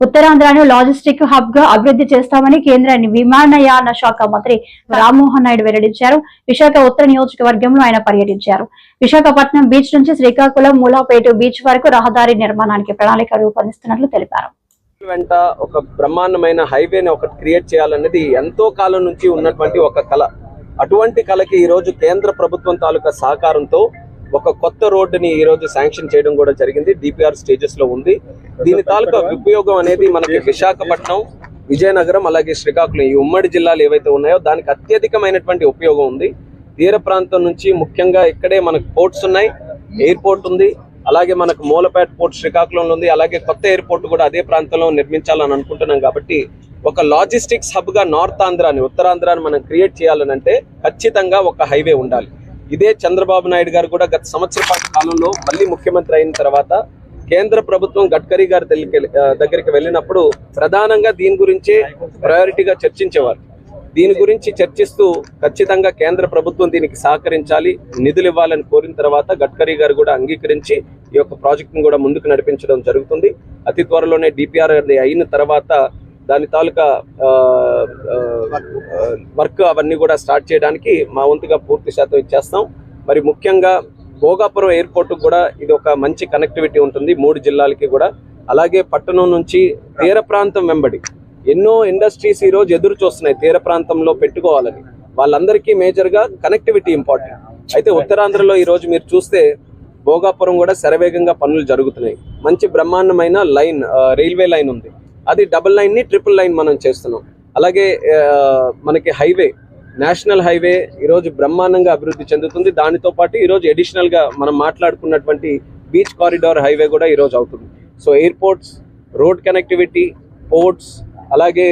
ఉత్తరాంధ్రను logistic హబ్గా అభివృద్ధి చేస్తామని కేంద్ర విమానయాన శాఖ మంత్రి రామ్మోహన్ నాయుడు వెల్లడించారు. విశాఖ ఉత్తర నియోజకవర్గంలో ఆయన పర్యటించారు. విశాఖపట్నం బీచ్ నుంచి శ్రీకాకుళం మూలాపేట బీచ్ వరకు రహదారి నిర్మాణానికి ప్రణాళిక రూపొందిస్తున్నట్లు తెలిపారు. వెంట ఒక బ్రహ్మాండమైన హైవేని ఒకటి క్రియేట్ చేయాలన్నది ఎంతో కాలం నుంచి ఉన్నటువంటి ఒక కళ అటువంటి కళకి ఈ రోజు కేంద్ర ప్రభుత్వం తాలూకా సహకారంతో ఒక కొత్త రోడ్డుని ఈ రోజు శాంక్షన్ చేయడం కూడా జరిగింది. డిపిఆర్ స్టేజెస్లో ఉంది. దీని తాలూకా ఉపయోగం అనేది మనకి విశాఖపట్నం విజయనగరం అలాగే శ్రీకాకుళం ఈ ఉమ్మడి జిల్లాలు ఏవైతే ఉన్నాయో దానికి అత్యధికమైనటువంటి ఉపయోగం ఉంది. తీర ప్రాంతం నుంచి ముఖ్యంగా ఇక్కడే మనకు పోర్ట్స్ ఉన్నాయి. ఎయిర్పోర్ట్ ఉంది. అలాగే మనకు మూలపేట పోర్ట్ శ్రీకాకుళంలో ఉంది. అలాగే కొత్త ఎయిర్పోర్ట్ కూడా అదే ప్రాంతంలో నిర్మించాలని అనుకుంటున్నాం కాబట్టి ఒక లాజిస్టిక్స్ హబ్గా నార్త్ ఆంధ్రాని ఉత్తరాంధ్రాని మనం క్రియేట్ చేయాలని అంటే ఖచ్చితంగా ఒక హైవే ఉండాలి. ఇదే చంద్రబాబు నాయుడు గారు కూడా గత సంవత్సర పాటు కాలంలో మళ్ళీ ముఖ్యమంత్రి అయిన తర్వాత కేంద్ర ప్రభుత్వం గడ్కరీ గారి దగ్గరికి- వెళ్ళినప్పుడు ప్రధానంగా దీని గురించే ప్రయారిటీగా చర్చించేవారు. దీని గురించి చర్చిస్తూ ఖచ్చితంగా కేంద్ర ప్రభుత్వం దీనికి సహకరించాలి నిధులు ఇవ్వాలని కోరిన తర్వాత గడ్కరీ గారు కూడా అంగీకరించి ఈ యొక్క ప్రాజెక్టును కూడా ముందుకు నడిపించడం జరుగుతుంది. అతి త్వరలోనే డిపిఆర్ అయిన తర్వాత దాని తాలూకా వర్క్ అవన్నీ కూడా స్టార్ట్ చేయడానికి మా వంతుగా పూర్తి శాతం ఇచ్చేస్తాం. మరి ముఖ్యంగా భోగాపురం ఎయిర్పోర్ట్ కూడా ఇది ఒక మంచి కనెక్టివిటీ ఉంటుంది మూడు జిల్లాలకి కూడా. అలాగే పట్టణం నుంచి తీర ప్రాంతం వెంబడి ఎన్నో ఇండస్ట్రీస్ ఈ రోజు ఎదురు చూస్తున్నాయి తీర ప్రాంతంలో పెట్టుకోవాలని. వాళ్ళందరికీ మేజర్గా కనెక్టివిటీ ఇంపార్టెంట్ అయితే ఉత్తరాంధ్రలో ఈ రోజు మీరు చూస్తే భోగాపురం కూడా శరవేగంగా పనులు జరుగుతున్నాయి. మంచి బ్రహ్మాండమైన లైన్ రైల్వే లైన్ ఉంది. అది డబుల్ లైన్ని ట్రిపుల్ లైన్ మనం చేస్తున్నాం. అలాగే మనకి హైవే నేషనల్ హైవే ఈరోజు బ్రహ్మాండంగా అభివృద్ధి చెందుతుంది. దానితో పాటు ఈరోజు అడిషనల్గా మనం మాట్లాడుకున్నటువంటి బీచ్ కారిడార్ హైవే కూడా ఈరోజు అవుతుంది. So airports road connectivity ports అలాగే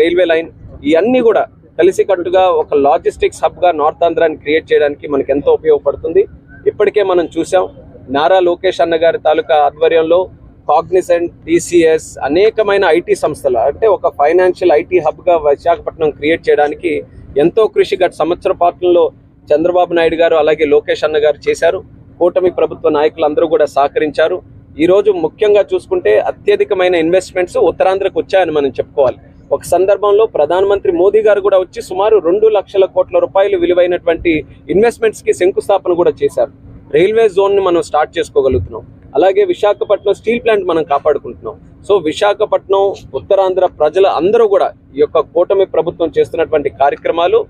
రైల్వే లైన్ ఇవన్నీ కూడా కలిసికట్టుగా ఒక లాజిస్టిక్స్ హబ్గా నార్త్ ఆంధ్రాని క్రియేట్ చేయడానికి మనకి ఎంతో ఉపయోగపడుతుంది. ఇప్పటికే మనం చూసాం. నారా లోకేష్ అన్న గారి తాలూకా ఆధ్వర్యంలో కాగ్నిసెంట్ టీసీఎస్ అనేకమైన ఐటీ సంస్థలు అంటే ఒక ఫైనాన్షియల్ ఐటీ హబ్గా విశాఖపట్నం క్రియేట్ చేయడానికి ఎంతో కృషి గత సంవత్సర పాలనలో చంద్రబాబు నాయుడు గారు అలాగే లోకేష్ అన్న గారు చేశారు. కూటమి ప్రభుత్వ నాయకులు అందరూ కూడా సహకరించారు. ఈరోజు ముఖ్యంగా చూసుకుంటే అత్యధికమైన ఇన్వెస్ట్మెంట్స్ ఉత్తరాంధ్రకు వచ్చాయని మనం చెప్పుకోవాలి. ఒక సందర్భంలో ప్రధానమంత్రి మోదీ గారు కూడా వచ్చి సుమారు రెండు లక్షల కోట్ల రూపాయలు విలువైనటువంటి ఇన్వెస్ట్మెంట్స్కి శంకుస్థాపన కూడా చేశారు. రైల్వే జోన్ని మనం స్టార్ట్ చేసుకోగలుగుతున్నాం. అలాగే విశాఖపట్నం స్టీల్ ప్లాంట్ మనం కాపాడుకుంటున్నాం. సో విశాఖపట్నం ఉత్తరాంధ్ర ప్రజల అందరూ కూడా ఈ యొక్క కూటమి ప్రభుత్వం చేస్తున్నటువంటి కార్యక్రమాలు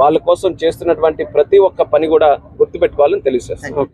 వాళ్ళ కోసం చేస్తున్నటువంటి ప్రతి ఒక్క పని కూడా గుర్తుపెట్టుకోవాలని తెలియజేస్తాం